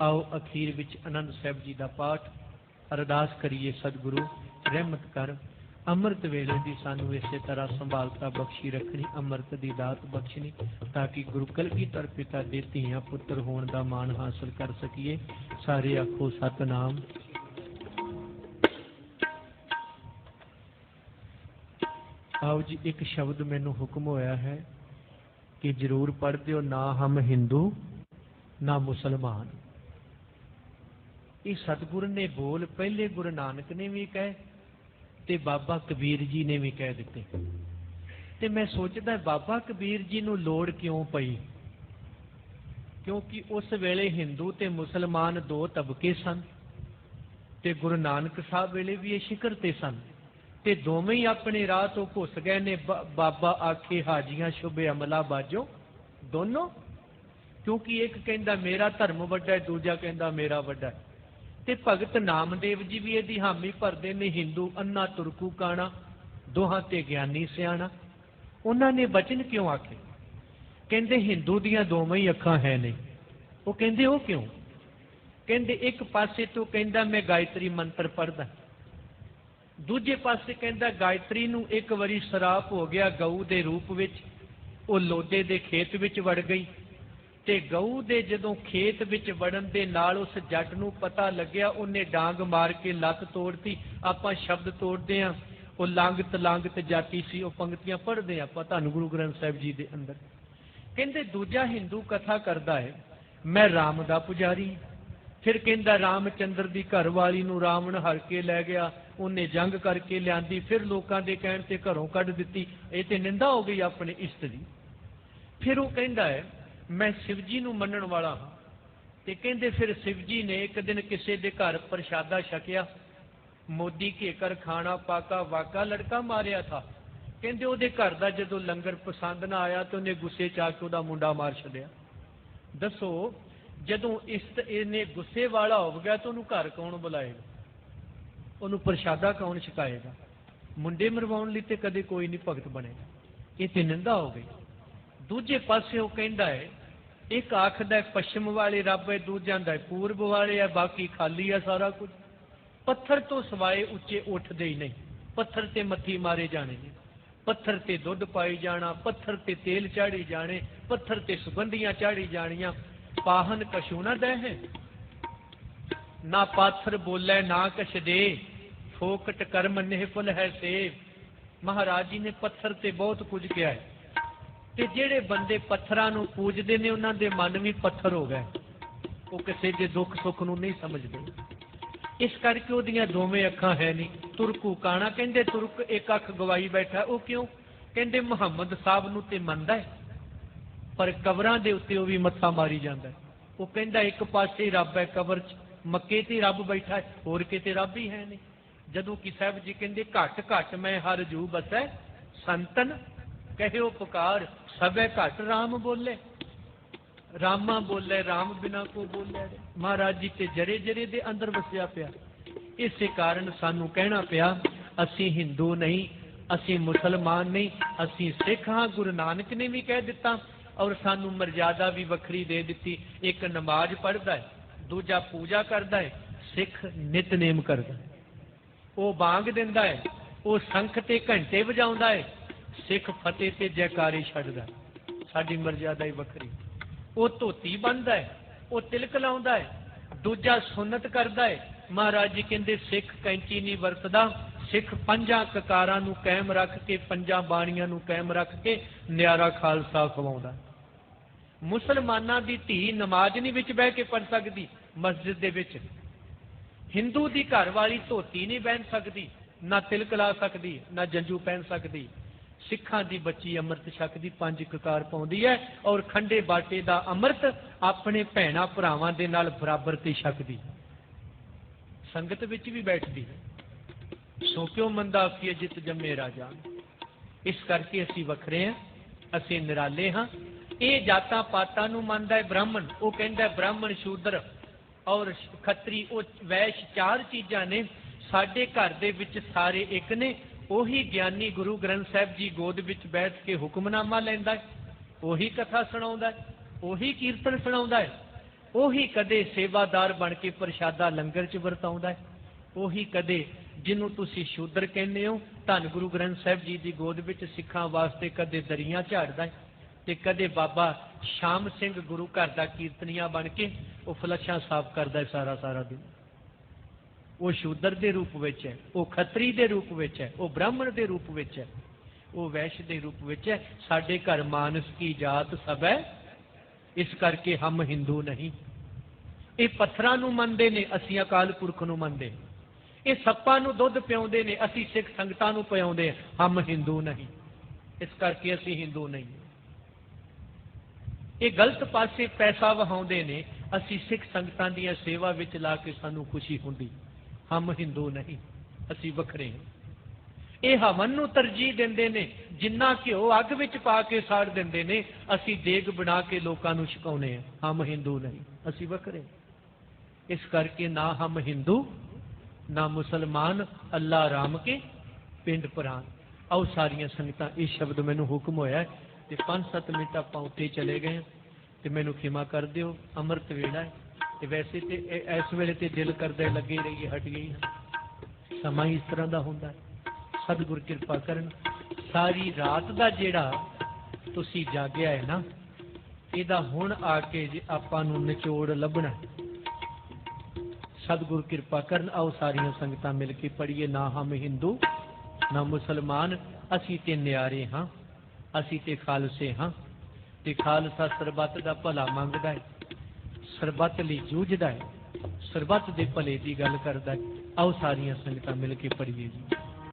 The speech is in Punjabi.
ਆਓ ਅਖੀਰ ਵਿੱਚ ਆਨੰਦ ਸਾਹਿਬ ਜੀ ਦਾ ਪਾਠ ਅਰਦਾਸ ਕਰੀਏ ਸਤਿਗੁਰੂ, ਰਹਿਮਤ ਕਰ। ਅੰਮ੍ਰਿਤ ਵੇਲੇ ਦੀ ਸਾਨੂੰ ਇਸੇ ਤਰ੍ਹਾਂ ਸੰਭਾਲਤਾ ਬਖਸ਼ੀ ਰੱਖਣੀ, ਅੰਮ੍ਰਿਤ ਦੀ ਦਾਤ ਬਖਸ਼ਣੀ, ਤਾਂ ਕਿ ਗੁਰੂ ਕਲਗੀਧਰ ਪਿਤਾ ਦੇ ਧੀਆਂ ਪੁੱਤਰ ਹੋਣ ਦਾ ਮਾਣ ਹਾਸਲ ਕਰ ਸਕੀਏ। ਸਾਰੇ ਆਖੋ ਸਤਨਾਮ। ਆਓ ਜੀ, ਇੱਕ ਸ਼ਬਦ ਮੈਨੂੰ ਹੁਕਮ ਹੋਇਆ ਹੈ ਕਿ ਜ਼ਰੂਰ ਪੜ੍ਹ ਦਿਓ, ਨਾ ਹਮ ਹਿੰਦੂ, ਨਾ ਮੁਸਲਮਾਨ। ਇਹ ਸਤਿਗੁਰ ਨੇ ਬੋਲ, ਪਹਿਲੇ ਗੁਰੂ ਨਾਨਕ ਨੇ ਵੀ ਕਹੇ ਤੇ ਬਾਬਾ ਕਬੀਰ ਜੀ ਨੇ ਵੀ ਕਹਿ ਦਿੱਤੇ। ਤੇ ਮੈਂ ਸੋਚਦਾ ਬਾਬਾ ਕਬੀਰ ਜੀ ਨੂੰ ਲੋੜ ਕਿਉਂ ਪਈ? ਕਿਉਂਕਿ ਉਸ ਵੇਲੇ ਹਿੰਦੂ ਤੇ ਮੁਸਲਮਾਨ ਦੋ ਤਬਕੇ ਸਨ ਤੇ ਗੁਰੂ ਨਾਨਕ ਸਾਹਿਬ ਵੇਲੇ ਵੀ ਇਹ ਸ਼ਿਖਰ ਤੇ ਸਨ ਤੇ ਦੋਵੇਂ ਹੀ ਆਪਣੇ ਰਾਹ ਤੋਂ ਘੁੱਸ ਗਏ ਨੇ। ਬ- ਬਾਬਾ ਆਖੇ, ਹਾਜੀਆਂ, ਸ਼ੁਭ ਅਮਲਾ, ਬਾਜੋ, ਦੋਨੋਂ? ਕਿਉਂਕਿ ਇੱਕ ਕਹਿੰਦਾ, ਮੇਰਾ ਧਰਮ ਵੱਡਾ ਹੈ, ਦੂਜਾ ਕਹਿੰਦਾ, ਮੇਰਾ ਵੱਡਾ ਹੈ। ਤੇ ਭਗਤ ਨਾਮਦੇਵ ਜੀ ਵੀ ਇਹਦੀ ਹਾਮੀ ਭਰਦੇ ਨੇ ਹਿੰਦੂ ਅੰਨਾ ਤੁਰਕੂ ਕਾਣਾ, ਦੋਹਾਂ ਤੇ ਗਿਆਨੀ ਸਿਆਣਾ। ਉਹਨਾਂ ਨੇ ਬਚਨ ਕਿਉਂ ਆਖੇ? ਕਹਿੰਦੇ ਹਿੰਦੂ ਦੀਆਂ ਦੋਵੇਂ ਹੀ ਅੱਖਾਂ ਹੈ ਨੇ। ਉਹ ਕਹਿੰਦੇ, ਉਹ ਕਿਉਂ? ਕਹਿੰਦੇ, ਇੱਕ ਪਾਸੇ ਤੋਂ ਕਹਿੰਦਾ ਮੈਂ ਗਾਇਤਰੀ ਮੰਤਰ ਪੜਦਾ ਦੂਜੇ ਪਾਸੇ ਕਹਿੰਦਾ ਗਾਇਤਰੀ ਨੂੰ ਇੱਕ ਵਾਰੀ ਸਰਾਪ ਹੋ ਗਿਆ ਗਊ ਦੇ ਰੂਪ ਵਿੱਚ। ਉਹ ਲੋਦੇ ਦੇ ਖੇਤ ਵਿੱਚ ਵੜ ਗਈ। ਤੇ ਗਊ ਦੇ ਜਦੋਂ ਖੇਤ ਵਿੱਚ ਵੜਨ ਦੇ ਨਾਲ ਉਸ ਜੱਟ ਨੂੰ ਪਤਾ ਲੱਗਿਆ, ਉਹਨੇ ਡਾਂਗ ਮਾਰ ਕੇ ਲੱਤ ਤੋੜਤੀ। ਆਪਾਂ ਸ਼ਬਦ ਤੋੜਦੇ ਆਂ ਉਹ ਲੰਗਤ ਲੰਗਤ ਜਾਤੀ ਸੀ, ਉਹ ਪੰਕਤੀਆਂ ਪੜ੍ਹਦੇ ਆਂ ਆਪਾਂ ਧੰਨ ਗੁਰੂ ਗ੍ਰੰਥ ਸਾਹਿਬ ਜੀ ਦੇ ਅੰਦਰ। ਕਹਿੰਦੇ, ਦੂਜਾ ਹਿੰਦੂ ਕਥਾ ਕਰਦਾ ਹੈ, ਮੈਂ ਰਾਮ ਦਾ ਪੁਜਾਰੀ। ਫਿਰ ਕਹਿੰਦਾ, ਰਾਮਚੰਦਰ ਦੀ ਘਰਵਾਲੀ ਨੂੰ ਰਾਵਣ ਹਰ ਕੇ ਲੈ ਗਿਆ। ਉਹਨੇ ਜੰਗ ਕਰਕੇ ਲਿਆਂਦੀ, ਫਿਰ ਲੋਕਾਂ ਦੇ ਕਹਿਣ ਤੇ ਘਰੋਂ ਕੱਢ ਦਿੱਤੀ। ਇਹ ਤੇ ਨਿੰਦਾ ਹੋ ਗਈ ਆਪਣੇ ਇਸ਼ਟ ਦੀ। ਫਿਰ ਉਹ ਕਹਿੰਦਾ ਹੈ ਮੈਂ ਸ਼ਿਵ ਜੀ ਨੂੰ ਮੰਨਣ ਵਾਲਾ ਹਾਂ। ਤੇ ਕਹਿੰਦੇ ਫਿਰ ਸ਼ਿਵ ਜੀ ਨੇ ਇੱਕ ਦਿਨ ਕਿਸੇ ਦੇ ਘਰ ਪ੍ਰਸ਼ਾਦਾ ਛਕਿਆ। ਮੋਦੀ ਕੇ ਕਰ ਖਾਣਾ ਪਾਕਾ, ਵਾਕਾ ਲੜਕਾ ਮਾਰਿਆ ਥਾ। ਕਹਿੰਦੇ ਉਹਦੇ ਘਰ ਦਾ ਜਦੋਂ ਲੰਗਰ ਪਸੰਦ ਨਾ ਆਇਆ ਤੇ ਉਹਨੇ ਗੁੱਸੇ ਚ ਆ ਕੇ ਉਹਦਾ ਮੁੰਡਾ ਮਾਰ ਛੱਡਿਆ। ਦੱਸੋ, ਜਦੋਂ ਇਸ ਇਹਨੇ ਗੁੱਸੇ ਵਾਲਾ ਹੋ ਗਿਆ ਤਾਂ ਉਹਨੂੰ ਘਰ ਕੌਣ ਬੁਲਾਏਗਾ? ਉਹਨੂੰ ਪ੍ਰਸ਼ਾਦਾ ਕੌਣ ਛਕਾਏਗਾ? ਮੁੰਡੇ ਮਰਵਾਉਣ ਲਈ ਤੇ ਕਦੇ ਕੋਈ ਨਹੀਂ ਭਗਤ ਬਣੇਗਾ। ਇਹ ਤੇ ਨਿੰਦਾ ਹੋ ਗਈ। ਦੂਜੇ ਪਾਸੇ ਉਹ ਕਹਿੰਦਾ ਹੈ ਇੱਕ ਆਖਦਾ ਹੈ, ਪੱਛਮ ਵਾਲੇ ਰੱਬ ਹੈ ਦੂਜਾ ਦਾ ਪੂਰਬ ਵਾਲੇ ਹੈ, ਬਾਕੀ ਖਾਲੀ ਹੈ ਸਾਰਾ ਕੁਝ। ਪੱਥਰ ਤੋਂ ਸਵਾਏ ਉੱਚੇ ਉੱਠਦੇ ਹੀ ਨਹੀਂ। ਪੱਥਰ ਤੇ ਮੱਥੀ ਮਾਰੇ ਜਾਣੇ ਨੇ ਪੱਥਰ ਤੇ ਦੁੱਧ ਪਾਈ ਜਾਣਾ, ਪੱਥਰ ਤੇ ਤੇਲ ਚਾੜੀ ਜਾਣੇ, ਪੱਥਰ ਤੇ ਸੁਗੰਧੀਆਂ ਚਾੜੀ ਜਾਣੀਆਂ। ਪਾਹਨ ਕਛੂ ਨਾ ਦੇ ਹੈ ਨਾ ਪਾਥਰ ਬੋਲੇ, ਨਾ ਕਛ ਦੇ। ਫੋਕਟ ਕਰਮ ਨਿਹਫਲ ਹੈ ਸੇ ਮਹਾਰਾਜ ਜੀ ਨੇ ਪੱਥਰ ਤੇ ਬਹੁਤ ਕੁਝ ਕਿਹਾ ਹੈ। ਤੇ ਜਿਹੜੇ ਬੰਦੇ ਪੱਥਰਾਂ ਨੂੰ ਪੂਜਦੇ ਨੇ, ਉਹਨਾਂ ਦੇ ਮਨ ਵੀ ਪੱਥਰ ਹੋ ਗਏ। ਉਹ ਕਿਸੇ ਦੇ ਦੁੱਖ ਸੁੱਖ ਨੂੰ ਨਹੀਂ ਸਮਝਦੇ। ਇਸ ਕਰਕੇ ਉਹਦੀਆਂ ਦੋਵੇਂ ਅੱਖਾਂ ਹੈ ਨਹੀਂ। ਤੁਰਕੂ ਕਾਣਾ ਕਹਿੰਦੇ, ਤੁਰਕ ਇੱਕ ਅੱਖ ਗਵਾਈ ਬੈਠਾ, ਉਹ ਕਿਉਂ? ਕਹਿੰਦੇ, ਮੁਹੰਮਦ ਸਾਹਿਬ ਨੂੰ ਤੇ ਮੰਨਦਾ ਹੈ, ਪਰ ਕਬਰਾਂ ਦੇ ਉੱਤੇ ਉਹ ਵੀ ਮੱਥਾ ਮਾਰੀ ਜਾਂਦਾ ਉਹ ਕਹਿੰਦਾ, ਇੱਕ ਪਾਸੇ ਰੱਬ ਹੈ ਕਬਰ 'ਚ, ਮੱਕੇ ਤੇ ਰੱਬ ਬੈਠਾ ਹੈ, ਹੋਰ ਕਿਤੇ ਰੱਬ ਹੀ ਹੈ ਨਹੀਂ। ਜਦੋਂ ਕਿ ਸਾਹਿਬ ਜੀ ਕਹਿੰਦੇ, ਘਟ ਘਟ ਮੈਂ ਹਰ ਜੂ ਬਸੈ ਸੰਤਨ ਕਹਿਓ ਪੁਕਾਰ, ਸਭੇ ਘਟ RAM ਬੋਲੇ। ਰਾਮਾ ਬੋਲੇ RAM ਬਿਨਾ ਕੋ ਬੋਲੇ। ਮਹਾਰਾਜ ਜੀ ਤੇ ਜਰੇ ਜਰੇ ਦੇ ਅੰਦਰ ਵਸਿਆ ਪਿਆ। ਇਸੇ ਕਾਰਨ ਸਾਨੂੰ ਕਹਿਣਾ ਪਿਆ, ਅਸੀਂ ਹਿੰਦੂ ਨਹੀਂ, ਅਸੀਂ ਮੁਸਲਮਾਨ ਨਹੀਂ, ਅਸੀਂ ਸਿੱਖ ਹਾਂ, ਗੁਰੂ ਨਾਨਕ ਨੇ ਵੀ ਕਹਿ ਦਿੱਤਾ। ਔਰ ਸਾਨੂੰ ਮਰਜ਼ਾਦਾ ਵੀ ਵੱਖਰੀ ਦੇ ਦਿੱਤੀ। ਇੱਕ ਨਮਾਜ਼ ਪੜ੍ਹਦਾ ਹੈ, ਦੂਜਾ ਪੂਜਾ ਕਰਦਾ ਹੈ, ਸਿੱਖ ਨਿਤਨੇਮ ਕਰਦਾ ਹੈ। ਉਹ ਬਾਂਗ ਦਿੰਦਾ ਹੈ, ਉਹ ਸੰਖ ਤੇ ਘੰਟੇ ਵਜਾਉਂਦਾ ਹੈ ਸਿੱਖ ਫਤਿਹ ਤੇ ਜੈਕਾਰੀ ਛੱਡਦਾ ਸਾਡੀ ਮਰਜ਼ਾਦਾ ਹੀ ਵੱਖਰੀ। ਉਹ ਧੋਤੀ ਬੰਨਦਾ ਹੈ, ਉਹ ਤਿਲਕ ਲਾਉਂਦਾ ਹੈ, ਦੂਜਾ ਸੁਨਤ ਕਰਦਾ ਹੈ। ਮਹਾਰਾਜ ਜੀ ਕਹਿੰਦੇ, ਸਿੱਖ ਕੈਂਚੀ ਨਹੀਂ ਵਰਤਦਾ। ਸਿੱਖ ਪੰਜਾਂ ਕਕਾਰਾਂ ਨੂੰ ਕਾਇਮ ਰੱਖ ਕੇ, ਪੰਜਾਂ ਬਾਣੀਆਂ ਨੂੰ ਕਾਇਮ ਰੱਖ ਕੇ ਨਿਆਰਾ ਖਾਲਸਾ ਖਵਾਉਂਦਾ ਮੁਸਲਮਾਨਾਂ ਦੀ ਧੀ ਨਮਾਜ਼ ਨਹੀਂ ਵਿੱਚ ਬਹਿ ਕੇ ਪੜ ਸਕਦੀ, ਮਸਜਿਦ ਦੇ ਵਿੱਚ। ਹਿੰਦੂ ਦੀ ਘਰ ਵਾਲੀ ਧੋਤੀ ਨਹੀਂ ਪਹਿਨ ਸਕਦੀ, ਨਾ ਤਿਲਕ ਲਾ ਸਕਦੀ, ਨਾ ਜੰਜੂ ਪਹਿਨ ਸਕਦੀ। ਸਿੱਖਾਂ ਦੀ ਬੱਚੀ ਅੰਮ੍ਰਿਤ ਛਕਦੀ ਪੰਜ ਕਕਾਰ ਪਾਉਂਦੀ ਹੈ ਔਰ ਖੰਡੇ ਬਾਟੇ ਦਾ ਅੰਮ੍ਰਿਤ ਆਪਣੇ ਭੈਣਾ ਭਰਾਵਾਂ ਦੇ ਨਾਲ ਬਰਾਬਰ ਤੇ ਛਕਦੀ। ਸੰਗਤ ਵਿੱਚ ਵੀ ਬੈਠਦੀ ਹੈ। ਸੋ ਕਿਉਂ ਮੰਦਾ ਆਖੀਏ ਜਿਤ ਜੰਮੇ ਰਾਜਾ? ਇਸ ਕਰਕੇ ਅਸੀਂ ਵੱਖਰੇ ਹਾਂ, ਅਸੀਂ ਨਿਰਾਲੇ ਹਾਂ। ਇਹ ਜਾਤਾਂ ਪਾਤਾਂ ਨੂੰ ਮੰਨਦਾ ਹੈ ਬ੍ਰਾਹਮਣ, ਉਹ ਕਹਿੰਦਾ ਬ੍ਰਾਹਮਣ ਸ਼ੂਦਰ ਔਰ ਖੱਤਰੀ, ਉਹ ਵੈਸ਼ ਚਾਰ ਚੀਜ਼ਾਂ ਨੇ, ਸਾਡੇ ਘਰ ਦੇ ਵਿੱਚ ਸਾਰੇ ਇੱਕ ਨੇ। ਉਹੀ ਗਿਆਨੀ ਗੁਰੂ ਗ੍ਰੰਥ ਸਾਹਿਬ ਜੀ ਗੋਦ ਵਿੱਚ ਬੈਠ ਕੇ ਹੁਕਮਨਾਮਾ ਲੈਂਦਾ ਹੈ, ਉਹੀ ਕਥਾ ਸੁਣਾਉਂਦਾ ਹੈ, ਉਹੀ ਕੀਰਤਨ ਸੁਣਾਉਂਦਾ ਹੈ, ਉਹੀ ਕਦੇ ਸੇਵਾਦਾਰ ਬਣ ਕੇ ਪ੍ਰਸ਼ਾਦਾ ਲੰਗਰ 'ਚ ਵਰਤਾਉਂਦਾ ਹੈ, ਉਹੀ ਕਦੇ ਜਿਹਨੂੰ ਤੁਸੀਂ ਸ਼ੂਦਰ ਕਹਿੰਦੇ ਹੋ, ਧੰਨ ਗੁਰੂ ਗ੍ਰੰਥ ਸਾਹਿਬ ਜੀ ਦੀ ਗੋਦ ਵਿੱਚ ਸਿੱਖਾਂ ਵਾਸਤੇ ਕਦੇ ਦਰੀਆਂ ਝਾੜਦਾ ਹੈ ਤੇ ਕਦੇ ਬਾਬਾ ਸ਼ਾਮ ਸਿੰਘ ਗੁਰੂ ਘਰ ਦਾ ਕੀਰਤਨੀਆ ਬਣ ਕੇ ਉਹ ਫਲਸ਼ਾਂ ਸਾਫ਼ ਕਰਦਾ ਹੈ ਸਾਰਾ ਸਾਰਾ ਦਿਨ। ਉਹ ਸ਼ੂਦਰ ਦੇ ਰੂਪ ਵਿੱਚ ਹੈ, ਉਹ ਖੱਤਰੀ ਦੇ ਰੂਪ ਵਿੱਚ ਹੈ, ਉਹ ਬ੍ਰਾਹਮਣ ਦੇ ਰੂਪ ਵਿੱਚ ਹੈ, ਉਹ ਵੈਸ਼ ਦੇ ਰੂਪ ਵਿੱਚ ਹੈ। ਸਾਡੇ ਘਰ ਮਾਨਸ ਕੀ ਜਾਤ ਸਭ ਹੈ, ਇਸ ਕਰਕੇ ਹਮ ਹਿੰਦੂ ਨਹੀਂ। ਇਹ ਪੱਥਰਾਂ ਨੂੰ ਮੰਨਦੇ ਨੇ, ਅਸੀਂ ਅਕਾਲ ਪੁਰਖ ਨੂੰ ਮੰਨਦੇ। ਇਹ ਸੱਪਾਂ ਨੂੰ ਦੁੱਧ ਪਿਆਉਂਦੇ ਨੇ, ਅਸੀਂ ਸਿੱਖ ਸੰਗਤਾਂ ਨੂੰ ਪਿਆਉਂਦੇ ਹਮ ਹਿੰਦੂ ਨਹੀਂ। ਇਸ ਕਰਕੇ ਅਸੀਂ ਹਿੰਦੂ ਨਹੀਂ। ਇਹ ਗਲਤ ਪਾਸੇ ਪੈਸਾ ਵਹਾਉਂਦੇ ਨੇ, ਅਸੀਂ ਸਿੱਖ ਸੰਗਤਾਂ ਦੀਆਂ ਸੇਵਾ ਵਿੱਚ ਲਾ ਕੇ ਸਾਨੂੰ ਖੁਸ਼ੀ ਹੁੰਦੀ। ਹਮ ਹਿੰਦੂ ਨਹੀਂ, ਅਸੀਂ ਵੱਖਰੇ ਹਾਂ। ਇਹ ਹਵਨ ਨੂੰ ਤਰਜੀਹ ਦਿੰਦੇ ਨੇ, ਜਿੰਨਾ ਘਿਓ ਅੱਗ ਵਿੱਚ ਪਾ ਕੇ ਸਾੜ ਦਿੰਦੇ ਨੇ, ਅਸੀਂ ਦੇਗ ਬਣਾ ਕੇ ਲੋਕਾਂ ਨੂੰ ਛਕਾਉਨੇ ਆ ਹਮ ਹਿੰਦੂ ਨਹੀਂ, ਅਸੀਂ ਵੱਖਰੇ ਇਸ ਕਰਕੇ ਨਾ ਹਮ ਹਿੰਦੂ, ਨਾ ਮੁਸਲਮਾਨ, ਅੱਲਾ ਰਾਮ ਕੇ ਪਿੰਡ ਪ੍ਰਾਨ ਆਓ ਸਾਰੀਆਂ ਸੰਗਤਾਂ, ਇਹ ਸ਼ਬਦ ਮੈਨੂੰ ਹੁਕਮ ਹੋਇਆ ਤੇ 5-7 ਮਿੰਟ ਆਪਾਂ ਉੱਤੇ ਚਲੇ ਗਏ ਹਾਂ ਤੇ ਮੈਨੂੰ ਖਿਮਾ ਕਰ ਦਿਓ, ਅੰਮ੍ਰਿਤ ਵੇਲਾ ਹੈ। ਤੇ ਵੈਸੇ ਤੇ ਇਹ- ਇਸ ਵੇਲੇ ਤੇ ਦਿਲ ਕਰਦਾ ਹੈ ਲੱਗੇ ਰਹੀਏ ਹਟ ਗਈ ਸਮਾਂ ਹੀ ਇਸ ਤਰ੍ਹਾਂ ਦਾ ਹੁੰਦਾ ਸਤਿਗੁਰ ਕਿਰਪਾ ਕਰਨ। ਸਾਰੀ ਰਾਤ ਦਾ ਜਿਹੜਾ ਤੁਸੀਂ ਜਾਗਿਆ ਹੈ ਨਾ, ਇਹਦਾ ਹੁਣ ਆ ਕੇ ਜੇ ਆਪਾਂ ਨੂੰ ਨਿਚੋੜ ਲੱਭਣਾ ਸਤਿਗੁਰ ਕਿਰਪਾ ਕਰਨ। ਆਓ ਸਾਰੀਆਂ ਸੰਗਤਾਂ ਮਿਲ ਕੇ ਪੜੀਏ ਨਾ ਹਮ ਹਿੰਦੂ, ਨਾ ਮੁਸਲਮਾਨ, ਅਸੀਂ ਤੇ ਨਿਆਰੇ ਹਾਂ, ਅਸੀਂ ਤੇ ਖਾਲਸੇ ਹਾਂ। ਤੇ ਖਾਲਸਾ ਸਰਬੱਤ ਦਾ ਭਲਾ ਮੰਗਦਾ ਹੈ। ਸਰਬੱਤ ਲਈ ਜੂਝਦਾ ਹੈ, ਸਰਬੱਤ ਦੇ ਭਲੇ ਦੀ ਗੱਲ ਕਰਦਾ ਆਓ ਸਾਰੀਆਂ ਸੰਗਤਾਂ ਮਿਲ ਕੇ ਪੜੀਏ ਜੀ।